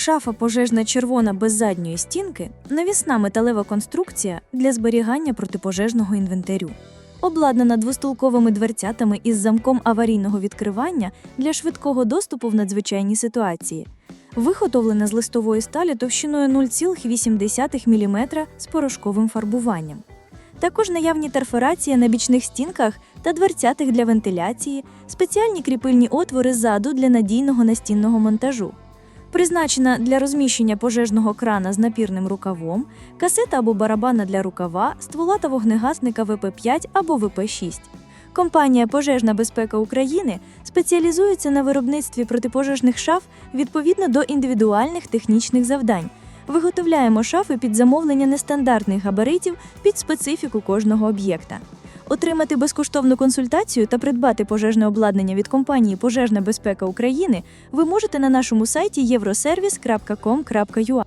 Шафа пожежна червона без задньої стінки навісна металева конструкція для зберігання протипожежного інвентарю. Обладнана двостулковими дверцятами із замком аварійного відкривання для швидкого доступу в надзвичайні ситуації. Виготовлена з листової сталі товщиною 0,8 мм з порошковим фарбуванням. Також наявні перфорації на бічних стінках та дверцятих для вентиляції, спеціальні кріпильні отвори ззаду для надійного настінного монтажу. Призначена для розміщення пожежного крана з напірним рукавом, касета або барабана для рукава, ствола та вогнегасника ВП5 або ВП6. Компанія Пожежна безпека України спеціалізується на виробництві протипожежних шаф відповідно до індивідуальних технічних завдань. Виготовляємо шафи під замовлення нестандартних габаритів під специфіку кожного об'єкта. Отримати безкоштовну консультацію та придбати пожежне обладнання від компанії Пожежна безпека України ви можете на нашому сайті євросервіс.com.ua.